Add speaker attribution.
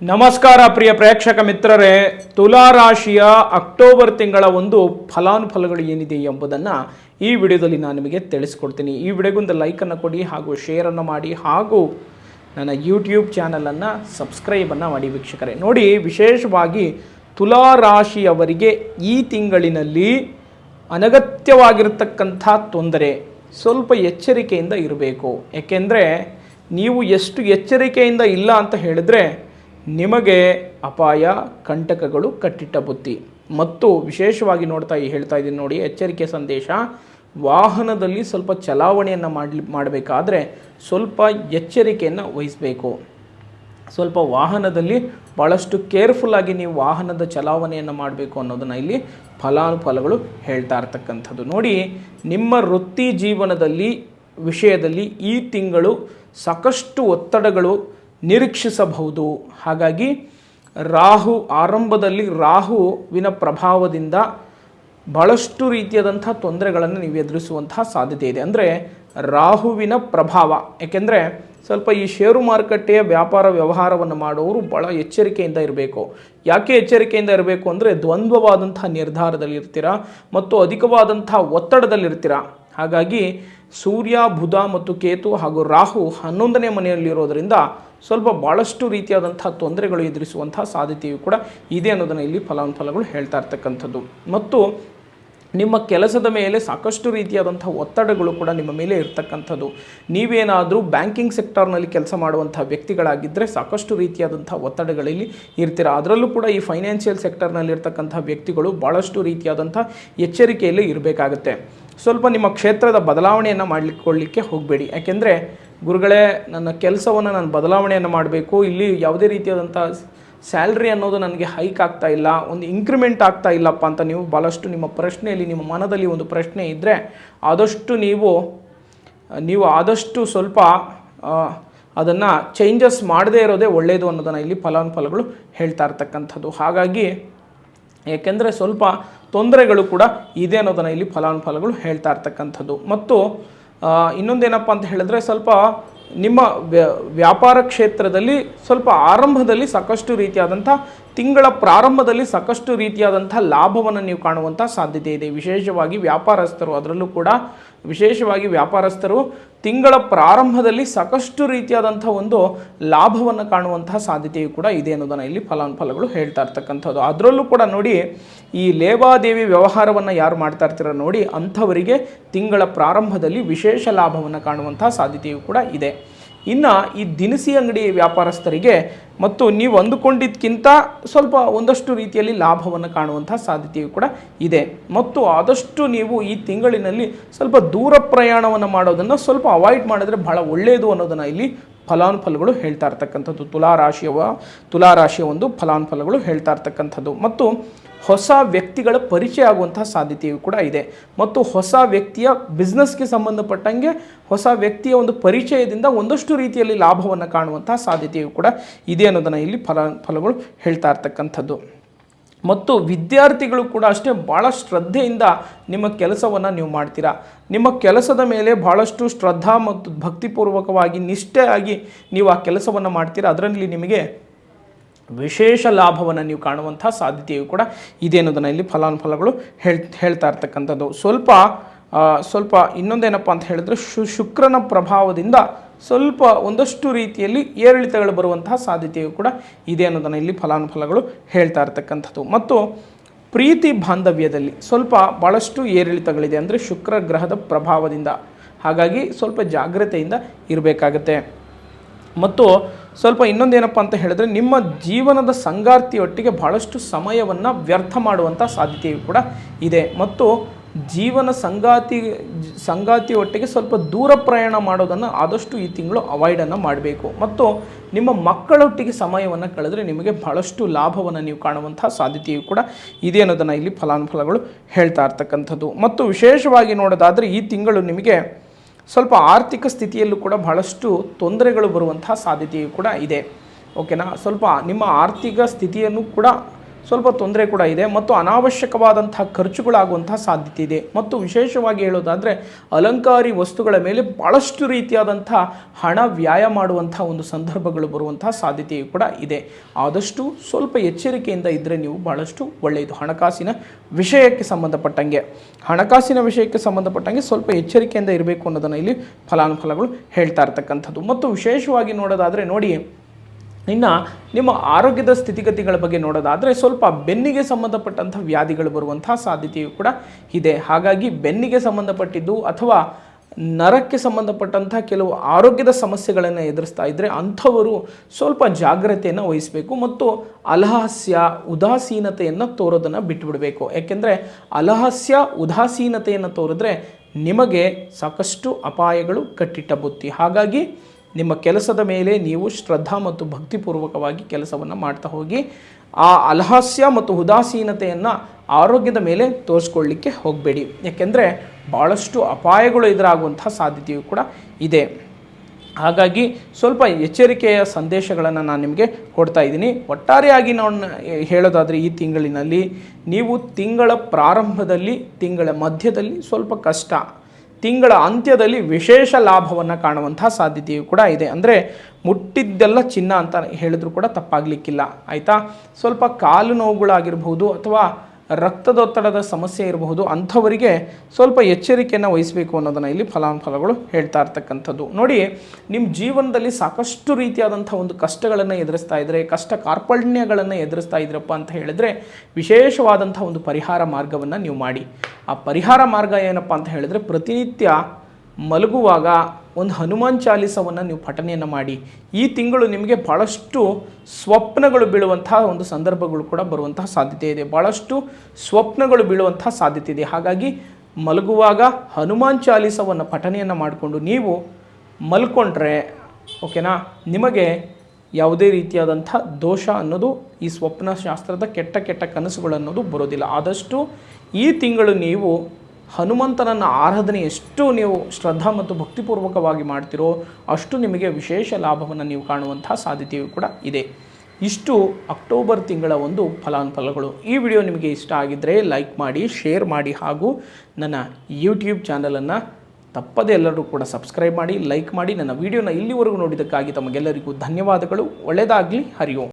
Speaker 1: ನಮಸ್ಕಾರ ಪ್ರಿಯ ಪ್ರೇಕ್ಷಕ ಮಿತ್ರರೇ, ತುಲಾ ರಾಶಿಯ ಅಕ್ಟೋಬರ್ ತಿಂಗಳ ಒಂದು ಫಲಾನುಫಲಗಳು ಏನಿದೆ ಎಂಬುದನ್ನು ಈ ವಿಡಿಯೋದಲ್ಲಿ ನಾನು ನಿಮಗೆ ತಿಳಿಸ್ಕೊಡ್ತೀನಿ. ಈ ವಿಡಿಯೋಗೊಂದು ಲೈಕನ್ನು ಕೊಡಿ ಹಾಗೂ ಶೇರನ್ನು ಮಾಡಿ ಹಾಗೂ ನನ್ನ ಯೂಟ್ಯೂಬ್ ಚಾನಲನ್ನು ಸಬ್ಸ್ಕ್ರೈಬನ್ನು ಮಾಡಿ ವೀಕ್ಷಕರೇ. ನೋಡಿ, ವಿಶೇಷವಾಗಿ ತುಲಾ ರಾಶಿಯವರಿಗೆ ಈ ತಿಂಗಳಿನಲ್ಲಿ ಅನಗತ್ಯವಾಗಿರತಕ್ಕಂಥ ತೊಂದರೆ ಸ್ವಲ್ಪ ಎಚ್ಚರಿಕೆಯಿಂದ ಇರಬೇಕು. ಏಕೆಂದರೆ ನೀವು ಎಷ್ಟು ಎಚ್ಚರಿಕೆಯಿಂದ ಇಲ್ಲ ಅಂತ ಹೇಳಿದ್ರೆ ನಿಮಗೆ ಅಪಾಯ, ಕಂಟಕಗಳು, ಕಟ್ಟಿಟ್ಟ ಬುತ್ತಿ ಮತ್ತು ವಿಶೇಷವಾಗಿ ನೋಡ್ತಾ ಹೇಳ್ತಾ ಇದ್ದೀನಿ ನೋಡಿ, ಎಚ್ಚರಿಕೆ ಸಂದೇಶ, ವಾಹನದಲ್ಲಿ ಸ್ವಲ್ಪ ಚಲಾವಣೆಯನ್ನು ಮಾಡಲಿ ಮಾಡಬೇಕಾದ್ರೆ ಸ್ವಲ್ಪ ಎಚ್ಚರಿಕೆಯನ್ನು ವಹಿಸಬೇಕು. ಸ್ವಲ್ಪ ವಾಹನದಲ್ಲಿ ಭಾಳಷ್ಟು ಕೇರ್ಫುಲ್ಲಾಗಿ ನೀವು ವಾಹನದ ಚಲಾವಣೆಯನ್ನು ಮಾಡಬೇಕು ಅನ್ನೋದನ್ನು ಇಲ್ಲಿ ಫಲಾನುಫಲಗಳು ಹೇಳ್ತಾ ಇರ್ತಕ್ಕಂಥದ್ದು. ನೋಡಿ, ನಿಮ್ಮ ವೃತ್ತಿ ಜೀವನದಲ್ಲಿ ವಿಷಯದಲ್ಲಿ ಈ ತಿಂಗಳು ಸಾಕಷ್ಟು ಒತ್ತಡಗಳು ನಿರೀಕ್ಷಿಸಬಹುದು. ಹಾಗಾಗಿ ರಾಹು ಆರಂಭದಲ್ಲಿ ರಾಹುವಿನ ಪ್ರಭಾವದಿಂದ ಬಹಳಷ್ಟು ರೀತಿಯಾದಂಥ ತೊಂದರೆಗಳನ್ನು ನೀವು ಎದುರಿಸುವಂತಹ ಸಾಧ್ಯತೆ ಇದೆ. ಅಂದರೆ ರಾಹುವಿನ ಪ್ರಭಾವ. ಏಕೆಂದರೆ ಸ್ವಲ್ಪ ಈ ಷೇರು ಮಾರುಕಟ್ಟೆಯ ವ್ಯಾಪಾರ ವ್ಯವಹಾರವನ್ನು ಮಾಡುವವರು ಭಾಳ ಎಚ್ಚರಿಕೆಯಿಂದ ಇರಬೇಕು. ಯಾಕೆ ಎಚ್ಚರಿಕೆಯಿಂದ ಇರಬೇಕು ಅಂದರೆ ದ್ವಂದ್ವವಾದಂಥ ನಿರ್ಧಾರದಲ್ಲಿ ಇರ್ತೀರಾ ಮತ್ತು ಅಧಿಕವಾದಂಥ ಒತ್ತಡದಲ್ಲಿರ್ತೀರಾ. ಹಾಗಾಗಿ ಸೂರ್ಯ, ಬುಧ ಮತ್ತು ಕೇತು ಹಾಗೂ ರಾಹು ಹನ್ನೊಂದನೇ ಮನೆಯಲ್ಲಿರೋದರಿಂದ ಸ್ವಲ್ಪ ಭಾಳಷ್ಟು ರೀತಿಯಾದಂಥ ತೊಂದರೆಗಳು ಎದುರಿಸುವಂಥ ಸಾಧ್ಯತೆಯು ಕೂಡ ಇದೆ ಅನ್ನೋದನ್ನು ಇಲ್ಲಿ ಫಲಾನುಫಲಗಳು ಹೇಳ್ತಾ ಇರ್ತಕ್ಕಂಥದ್ದು. ಮತ್ತು ನಿಮ್ಮ ಕೆಲಸದ ಮೇಲೆ ಸಾಕಷ್ಟು ರೀತಿಯಾದಂಥ ಒತ್ತಡಗಳು ಕೂಡ ನಿಮ್ಮ ಮೇಲೆ ಇರ್ತಕ್ಕಂಥದ್ದು. ನೀವೇನಾದರೂ ಬ್ಯಾಂಕಿಂಗ್ ಸೆಕ್ಟರ್ನಲ್ಲಿ ಕೆಲಸ ಮಾಡುವಂಥ ವ್ಯಕ್ತಿಗಳಾಗಿದ್ದರೆ ಸಾಕಷ್ಟು ರೀತಿಯಾದಂಥ ಒತ್ತಡಗಳಲ್ಲಿ ಇರ್ತೀರ. ಅದರಲ್ಲೂ ಕೂಡ ಈ ಫೈನಾನ್ಷಿಯಲ್ ಸೆಕ್ಟರ್ನಲ್ಲಿ ಇರ್ತಕ್ಕಂಥ ವ್ಯಕ್ತಿಗಳು ಭಾಳಷ್ಟು ರೀತಿಯಾದಂಥ ಎಚ್ಚರಿಕೆಯಲ್ಲಿ ಇರಬೇಕಾಗುತ್ತೆ. ಸ್ವಲ್ಪ ನಿಮ್ಮ ಕ್ಷೇತ್ರದ ಬದಲಾವಣೆಯನ್ನು ಮಾಡಲಿಕ್ಕೊಳ್ಳಿಕ್ಕೆ ಹೋಗಬೇಡಿ. ಯಾಕೆಂದರೆ ಗುರುಗಳೇ, ನನ್ನ ಕೆಲಸವನ್ನು ನಾನು ಬದಲಾವಣೆಯನ್ನು ಮಾಡಬೇಕು. ಇಲ್ಲಿ ಯಾವುದೇ ರೀತಿಯಾದಂಥ ಸ್ಯಾಲ್ರಿ ಅನ್ನೋದು ನನಗೆ ಹೈಕ್ ಆಗ್ತಾ ಇಲ್ಲ, ಒಂದು ಇಂಕ್ರಿಮೆಂಟ್ ಆಗ್ತಾ ಇಲ್ಲಪ್ಪ ಅಂತ ನೀವು ಭಾಳಷ್ಟು ನಿಮ್ಮ ಪ್ರಶ್ನೆಯಲ್ಲಿ, ನಿಮ್ಮ ಮನದಲ್ಲಿ ಒಂದು ಪ್ರಶ್ನೆ ಇದ್ದರೆ ಆದಷ್ಟು ನೀವು ನೀವು ಆದಷ್ಟು ಸ್ವಲ್ಪ ಅದನ್ನು ಚೇಂಜಸ್ ಮಾಡದೇ ಇರೋದೇ ಒಳ್ಳೆಯದು ಅನ್ನೋದನ್ನು ಇಲ್ಲಿ ಫಲಾನುಫಲಗಳು ಹೇಳ್ತಾ ಇರ್ತಕ್ಕಂಥದ್ದು. ಹಾಗಾಗಿ ಏಕೆಂದರೆ ಸ್ವಲ್ಪ ತೊಂದರೆಗಳು ಕೂಡ ಇದೆ ಅನ್ನೋದನ್ನು ಇಲ್ಲಿ ಫಲಾನುಫಲಗಳು ಹೇಳ್ತಾ ಇರ್ತಕ್ಕಂಥದ್ದು. ಮತ್ತು ಇನ್ನೊಂದೇನಪ್ಪ ಅಂತ ಹೇಳಿದ್ರೆ ಸ್ವಲ್ಪ ನಿಮ್ಮ ವ್ಯ- ವ್ಯಾಪಾರ ಕ್ಷೇತ್ರದಲ್ಲಿ ಸ್ವಲ್ಪ ಆರಂಭದಲ್ಲಿ ಸಾಕಷ್ಟು ರೀತಿಯಾದಂಥ ತಿಂಗಳ ಪ್ರಾರಂಭದಲ್ಲಿ ಸಾಕಷ್ಟು ರೀತಿಯಾದಂಥ ಲಾಭವನ್ನು ನೀವು ಕಾಣುವಂಥ ಸಾಧ್ಯತೆ ಇದೆ. ವಿಶೇಷವಾಗಿ ವ್ಯಾಪಾರಸ್ಥರು, ಅದರಲ್ಲೂ ಕೂಡ ವಿಶೇಷವಾಗಿ ವ್ಯಾಪಾರಸ್ಥರು ತಿಂಗಳ ಪ್ರಾರಂಭದಲ್ಲಿ ಸಾಕಷ್ಟು ರೀತಿಯಾದಂಥ ಒಂದು ಲಾಭವನ್ನು ಕಾಣುವಂತಹ ಸಾಧ್ಯತೆಯು ಕೂಡ ಇದೆ ಅನ್ನೋದನ್ನು ಇಲ್ಲಿ ಫಲಾನುಫಲಗಳು ಹೇಳ್ತಾ ಇರ್ತಕ್ಕಂಥದ್ದು. ಅದರಲ್ಲೂ ಕೂಡ ನೋಡಿ, ಈ ಲೇವಾದೇವಿ ವ್ಯವಹಾರವನ್ನು ಯಾರು ಮಾಡ್ತಾ ಇರ್ತೀರ ನೋಡಿ, ಅಂಥವರಿಗೆ ತಿಂಗಳ ಪ್ರಾರಂಭದಲ್ಲಿ ವಿಶೇಷ ಲಾಭವನ್ನು ಕಾಣುವಂತಹ ಸಾಧ್ಯತೆಯು ಕೂಡ ಇದೆ. ಇನ್ನು ಈ ದಿನಸಿ ಅಂಗಡಿ ವ್ಯಾಪಾರಸ್ಥರಿಗೆ ಮತ್ತು ನೀವು ಅಂದುಕೊಂಡಿದ್ದಕ್ಕಿಂತ ಸ್ವಲ್ಪ ಒಂದಷ್ಟು ರೀತಿಯಲ್ಲಿ ಲಾಭವನ್ನು ಕಾಣುವಂಥ ಸಾಧ್ಯತೆಯು ಕೂಡ ಇದೆ. ಮತ್ತು ಆದಷ್ಟು ನೀವು ಈ ತಿಂಗಳಿನಲ್ಲಿ ಸ್ವಲ್ಪ ದೂರ ಪ್ರಯಾಣವನ್ನು ಮಾಡೋದನ್ನು ಸ್ವಲ್ಪ ಅವಾಯ್ಡ್ ಮಾಡಿದ್ರೆ ಬಹಳ ಒಳ್ಳೆಯದು ಅನ್ನೋದನ್ನು ಇಲ್ಲಿ ಫಲಾನುಫಲಗಳು ಹೇಳ್ತಾ ಇರ್ತಕ್ಕಂಥದ್ದು. ತುಲಾ ರಾಶಿಯವ, ತುಲಾ ರಾಶಿಯ ಒಂದು ಫಲಾನುಫಲಗಳು ಹೇಳ್ತಾ ಇರ್ತಕ್ಕಂಥದ್ದು. ಮತ್ತು ಹೊಸ ವ್ಯಕ್ತಿಗಳ ಪರಿಚಯ ಆಗುವಂತಹ ಸಾಧ್ಯತೆಯು ಕೂಡ ಇದೆ. ಮತ್ತು ಹೊಸ ವ್ಯಕ್ತಿಯ ಬಿಸ್ನೆಸ್ಗೆ ಸಂಬಂಧಪಟ್ಟಂಗೆ ಹೊಸ ವ್ಯಕ್ತಿಯ ಒಂದು ಪರಿಚಯದಿಂದ ಒಂದಷ್ಟು ರೀತಿಯಲ್ಲಿ ಲಾಭವನ್ನು ಕಾಣುವಂತಹ ಸಾಧ್ಯತೆಯು ಕೂಡ ಇದೆ ಅನ್ನೋದನ್ನು ಇಲ್ಲಿ ಫಲ, ಫಲಗಳು ಹೇಳ್ತಾ ಇರ್ತಕ್ಕಂಥದ್ದು. ಮತ್ತು ವಿದ್ಯಾರ್ಥಿಗಳು ಕೂಡ ಅಷ್ಟೇ ಭಾಳ ಶ್ರದ್ಧೆಯಿಂದ ನಿಮ್ಮ ಕೆಲಸವನ್ನು ನೀವು ಮಾಡ್ತೀರಾ? ನಿಮ್ಮ ಕೆಲಸದ ಮೇಲೆ ಭಾಳಷ್ಟು ಶ್ರದ್ಧಾ ಮತ್ತು ಭಕ್ತಿಪೂರ್ವಕವಾಗಿ ನಿಷ್ಠೆಯಾಗಿ ನೀವು ಆ ಕೆಲಸವನ್ನು ಮಾಡ್ತೀರಾ? ಅದರಲ್ಲಿ ನಿಮಗೆ ವಿಶೇಷ ಲಾಭವನ್ನು ನೀವು ಕಾಣುವಂಥ ಸಾಧ್ಯತೆಯು ಕೂಡ ಇದೆ ಅನ್ನೋದನ್ನು ಇಲ್ಲಿ ಫಲಾನುಫಲಗಳು ಹೇಳ್, ಹೇಳ್ತಾ ಇರ್ತಕ್ಕಂಥದ್ದು. ಸ್ವಲ್ಪ ಸ್ವಲ್ಪ ಇನ್ನೊಂದೇನಪ್ಪ ಅಂತ ಹೇಳಿದ್ರೆ ಶು, ಶುಕ್ರನ ಪ್ರಭಾವದಿಂದ ಸ್ವಲ್ಪ ಒಂದಷ್ಟು ರೀತಿಯಲ್ಲಿ ಏರಿಳಿತಗಳು ಬರುವಂತಹ ಸಾಧ್ಯತೆಯು ಕೂಡ ಇದೆ ಅನ್ನೋದನ್ನು ಇಲ್ಲಿ ಫಲಾನುಫಲಗಳು ಹೇಳ್ತಾ ಇರ್ತಕ್ಕಂಥದ್ದು. ಮತ್ತು ಪ್ರೀತಿ ಬಾಂಧವ್ಯದಲ್ಲಿ ಸ್ವಲ್ಪ ಭಾಳಷ್ಟು ಏರಿಳಿತಗಳಿದೆ ಅಂದರೆ ಶುಕ್ರ ಗ್ರಹದ ಪ್ರಭಾವದಿಂದ, ಹಾಗಾಗಿ ಸ್ವಲ್ಪ ಜಾಗ್ರತೆಯಿಂದ ಇರಬೇಕಾಗತ್ತೆ. ಮತ್ತು ಸ್ವಲ್ಪ ಇನ್ನೊಂದೇನಪ್ಪ ಅಂತ ಹೇಳಿದ್ರೆ ನಿಮ್ಮ ಜೀವನದ ಸಂಗಾತಿಯೊಟ್ಟಿಗೆ ಭಾಳಷ್ಟು ಸಮಯವನ್ನು ವ್ಯರ್ಥ ಮಾಡುವಂಥ ಸಾಧ್ಯತೆಯು ಕೂಡ ಇದೆ. ಮತ್ತು ಜೀವನ ಸಂಗಾತಿ ಸಂಗಾತಿಯೊಟ್ಟಿಗೆ ಸ್ವಲ್ಪ ದೂರ ಪ್ರಯಾಣ ಮಾಡೋದನ್ನು ಆದಷ್ಟು ಈ ತಿಂಗಳು ಅವಾಯ್ಡನ್ನು ಮಾಡಬೇಕು. ಮತ್ತು ನಿಮ್ಮ ಮಕ್ಕಳೊಟ್ಟಿಗೆ ಸಮಯವನ್ನು ಕಳೆದರೆ ನಿಮಗೆ ಬಹಳಷ್ಟು ಲಾಭವನ್ನು ನೀವು ಕಾಣುವಂತಹ ಸಾಧ್ಯತೆಯು ಕೂಡ ಇದೆ ಅನ್ನೋದನ್ನು ಇಲ್ಲಿ ಫಲಾನುಫಲಗಳು ಹೇಳ್ತಾ ಇರ್ತಕ್ಕಂಥದ್ದು. ಮತ್ತು ವಿಶೇಷವಾಗಿ ನೋಡೋದಾದರೆ ಈ ತಿಂಗಳು ನಿಮಗೆ ಸ್ವಲ್ಪ ಆರ್ಥಿಕ ಸ್ಥಿತಿಯಲ್ಲೂ ಕೂಡ ಬಹಳಷ್ಟು ತೊಂದರೆಗಳು ಬರುವಂತಹ ಸಾಧ್ಯತೆಯು ಕೂಡ ಇದೆ. ಓಕೆನಾ? ಸ್ವಲ್ಪ ನಿಮ್ಮ ಆರ್ಥಿಕ ಸ್ಥಿತಿಯನ್ನು ಕೂಡ ಸ್ವಲ್ಪ ತೊಂದರೆ ಕೂಡ ಇದೆ ಮತ್ತು ಅನಾವಶ್ಯಕವಾದಂತಹ ಖರ್ಚುಗಳಾಗುವಂತಹ ಸಾಧ್ಯತೆ ಇದೆ. ಮತ್ತು ವಿಶೇಷವಾಗಿ ಹೇಳೋದಾದರೆ ಅಲಂಕಾರಿ ವಸ್ತುಗಳ ಮೇಲೆ ಭಾಳಷ್ಟು ರೀತಿಯಾದಂಥ ಹಣ ವ್ಯಾಯ ಮಾಡುವಂಥ ಒಂದು ಸಂದರ್ಭಗಳು ಬರುವಂತಹ ಸಾಧ್ಯತೆಯು ಕೂಡ ಇದೆ. ಆದಷ್ಟು ಸ್ವಲ್ಪ ಎಚ್ಚರಿಕೆಯಿಂದ ಇದ್ದರೆ ನೀವು ಭಾಳಷ್ಟು ಒಳ್ಳೆಯದು. ಹಣಕಾಸಿನ ವಿಷಯಕ್ಕೆ ಸಂಬಂಧಪಟ್ಟಂಗೆ, ಹಣಕಾಸಿನ ವಿಷಯಕ್ಕೆ ಸಂಬಂಧಪಟ್ಟಂಗೆ ಸ್ವಲ್ಪ ಎಚ್ಚರಿಕೆಯಿಂದ ಇರಬೇಕು ಅನ್ನೋದನ್ನು ಇಲ್ಲಿ ಫಲಾನುಫಲಗಳು ಹೇಳ್ತಾ ಇರ್ತಕ್ಕಂಥದ್ದು. ಮತ್ತು ವಿಶೇಷವಾಗಿ ನೋಡೋದಾದರೆ ನೋಡಿ ಇನ್ನು ನಿಮ್ಮ ಆರೋಗ್ಯದ ಸ್ಥಿತಿಗತಿಗಳ ಬಗ್ಗೆ ನೋಡೋದಾದರೆ ಸ್ವಲ್ಪ ಬೆನ್ನಿಗೆ ಸಂಬಂಧಪಟ್ಟಂಥ ವ್ಯಾಧಿಗಳು ಬರುವಂತಹ ಸಾಧ್ಯತೆಯು ಕೂಡ ಇದೆ. ಹಾಗಾಗಿ ಬೆನ್ನಿಗೆ ಸಂಬಂಧಪಟ್ಟಿದ್ದು ಅಥವಾ ನರಕ್ಕೆ ಸಂಬಂಧಪಟ್ಟಂಥ ಕೆಲವು ಆರೋಗ್ಯದ ಸಮಸ್ಯೆಗಳನ್ನು ಎದುರಿಸ್ತಾ ಇದ್ದರೆ ಅಂಥವರು ಸ್ವಲ್ಪ ಜಾಗ್ರತೆಯನ್ನು ವಹಿಸಬೇಕು ಮತ್ತು ಅಲಹಾಸ್ಯ, ಉದಾಸೀನತೆಯನ್ನು ತೋರೋದನ್ನು ಬಿಟ್ಟುಬಿಡಬೇಕು ಯಾಕೆಂದರೆ ಅಲಹಾಸ್ಯ, ಉದಾಸೀನತೆಯನ್ನು ತೋರಿದ್ರೆ ನಿಮಗೆ ಸಾಕಷ್ಟು ಅಪಾಯಗಳು, ಕಟ್ಟಿಟ್ಟ ಬುತ್ತಿ. ಹಾಗಾಗಿ ನಿಮ್ಮ ಕೆಲಸದ ಮೇಲೆ ನೀವು ಶ್ರದ್ಧಾ ಮತ್ತು ಭಕ್ತಿಪೂರ್ವಕವಾಗಿ ಕೆಲಸವನ್ನು ಮಾಡ್ತಾ ಹೋಗಿ, ಆ ಅಲಹಾಸ್ಯ ಮತ್ತು ಉದಾಸೀನತೆಯನ್ನು ಆರೋಗ್ಯದ ಮೇಲೆ ತೋರಿಸ್ಕೊಳ್ಳಿಕ್ಕೆ ಹೋಗಬೇಡಿ. ಯಾಕೆಂದರೆ ಭಾಳಷ್ಟು ಅಪಾಯಗಳು ಎದುರಾಗುವಂತಹ ಸಾಧ್ಯತೆಯು ಕೂಡ ಇದೆ. ಹಾಗಾಗಿ ಸ್ವಲ್ಪ ಎಚ್ಚರಿಕೆಯ ಸಂದೇಶಗಳನ್ನು ನಾನು ನಿಮಗೆ ಕೊಡ್ತಾ ಇದ್ದೀನಿ. ಒಟ್ಟಾರೆಯಾಗಿ ನಾನು ಹೇಳೋದಾದರೆ ಈ ತಿಂಗಳಿನಲ್ಲಿ ನೀವು ತಿಂಗಳ ಪ್ರಾರಂಭದಲ್ಲಿ, ತಿಂಗಳ ಮಧ್ಯದಲ್ಲಿ ಸ್ವಲ್ಪ ಕಷ್ಟ ತಿಂಗಳ ಅಂತ್ಯದಲ್ಲಿ ವಿಶೇಷ ಲಾಭವನ್ನು ಕಾಣುವಂತಹ ಸಾಧ್ಯತೆಯು ಕೂಡ ಇದೆ. ಅಂದರೆ ಮುಟ್ಟಿದ್ದೆಲ್ಲ ಚಿನ್ನ ಅಂತ ಹೇಳಿದ್ರು ಕೂಡ ತಪ್ಪಾಗಲಿಕ್ಕಿಲ್ಲ. ಆಯಿತಾ? ಸ್ವಲ್ಪ ಕಾಲು ನೋವುಗಳಾಗಿರ್ಬೋದು ಅಥವಾ ರಕ್ತದೊತ್ತಡದ ಸಮಸ್ಯೆ ಇರಬಹುದು, ಅಂಥವರಿಗೆ ಸ್ವಲ್ಪ ಎಚ್ಚರಿಕೆಯನ್ನು ವಹಿಸಬೇಕು ಅನ್ನೋದನ್ನು ಇಲ್ಲಿ ಫಲಾನುಫಲಗಳು ಹೇಳ್ತಾ ಇರ್ತಕ್ಕಂಥದ್ದು. ನೋಡಿ ನಿಮ್ಮ ಜೀವನದಲ್ಲಿ ಸಾಕಷ್ಟು ರೀತಿಯಾದಂಥ ಒಂದು ಕಷ್ಟಗಳನ್ನು ಎದುರಿಸ್ತಾ ಇದ್ದರೆ ಕಷ್ಟ ಕಾರ್ಪಣ್ಯಗಳನ್ನು ಎದುರಿಸ್ತಾ ಇದ್ರಪ್ಪ ಅಂತ ಹೇಳಿದ್ರೆ ವಿಶೇಷವಾದಂಥ ಒಂದು ಪರಿಹಾರ ಮಾರ್ಗವನ್ನು ನೀವು ಮಾಡಿ. ಆ ಪರಿಹಾರ ಮಾರ್ಗ ಏನಪ್ಪ ಅಂತ ಹೇಳಿದ್ರೆ ಪ್ರತಿನಿತ್ಯ ಮಲಗುವಾಗ ಒಂದು ಹನುಮಾನ್ ಚಾಲೀಸವನ್ನು ನೀವು ಪಠನೆಯನ್ನು ಮಾಡಿ. ಈ ತಿಂಗಳು ನಿಮಗೆ ಭಾಳಷ್ಟು ಸ್ವಪ್ನಗಳು ಬೀಳುವಂತಹ ಒಂದು ಸಂದರ್ಭಗಳು ಕೂಡ ಬರುವಂತಹ ಸಾಧ್ಯತೆ ಇದೆ. ಭಾಳಷ್ಟು ಸ್ವಪ್ನಗಳು ಬೀಳುವಂತಹ ಸಾಧ್ಯತೆ ಇದೆ. ಹಾಗಾಗಿ ಮಲಗುವಾಗ ಹನುಮಾನ್ ಚಾಲೀಸವನ್ನು ಪಠನೆಯನ್ನು ಮಾಡಿಕೊಂಡು ನೀವು ಮಲ್ಕೊಂಡ್ರೆ, ಓಕೆನಾ, ನಿಮಗೆ ಯಾವುದೇ ರೀತಿಯಾದಂಥ ದೋಷ ಅನ್ನೋದು ಈ ಸ್ವಪ್ನ ಶಾಸ್ತ್ರದ ಕೆಟ್ಟ ಕೆಟ್ಟ ಕನಸುಗಳು ಅನ್ನೋದು ಬರೋದಿಲ್ಲ. ಆದಷ್ಟು ಈ ತಿಂಗಳು ನೀವು ಹನುಮಂತನನ್ನು ಆರಾಧನೆ ಎಷ್ಟು ನೀವು ಶ್ರದ್ಧಾ ಮತ್ತು ಭಕ್ತಿಪೂರ್ವಕವಾಗಿ ಮಾಡ್ತಿರೋ ಅಷ್ಟು ನಿಮಗೆ ವಿಶೇಷ ಲಾಭವನ್ನು ನೀವು ಕಾಣುವಂತಹ ಸಾಧ್ಯತೆಯೂ ಕೂಡ ಇದೆ. ಇಷ್ಟು ಅಕ್ಟೋಬರ್ ತಿಂಗಳ ಒಂದು ಫಲಾನುಫಲಗಳು ಈ ವಿಡಿಯೋ ನಿಮಗೆ ಇಷ್ಟ ಆಗಿದ್ದರೆ ಲೈಕ್ ಮಾಡಿ, ಶೇರ್ ಮಾಡಿ ಹಾಗೂ ನನ್ನ ಯೂಟ್ಯೂಬ್ ಚಾನಲನ್ನು ತಪ್ಪದೇ ಎಲ್ಲರೂ ಕೂಡ ಸಬ್ಸ್ಕ್ರೈಬ್ ಮಾಡಿ, ಲೈಕ್ ಮಾಡಿ. ನನ್ನ ವಿಡಿಯೋನ ಇಲ್ಲಿವರೆಗೂ ನೋಡಿದ್ದಕ್ಕಾಗಿ ತಮಗೆಲ್ಲರಿಗೂ ಧನ್ಯವಾದಗಳು. ಒಳ್ಳೆಯದಾಗಲಿ. ಹರಿಯೋ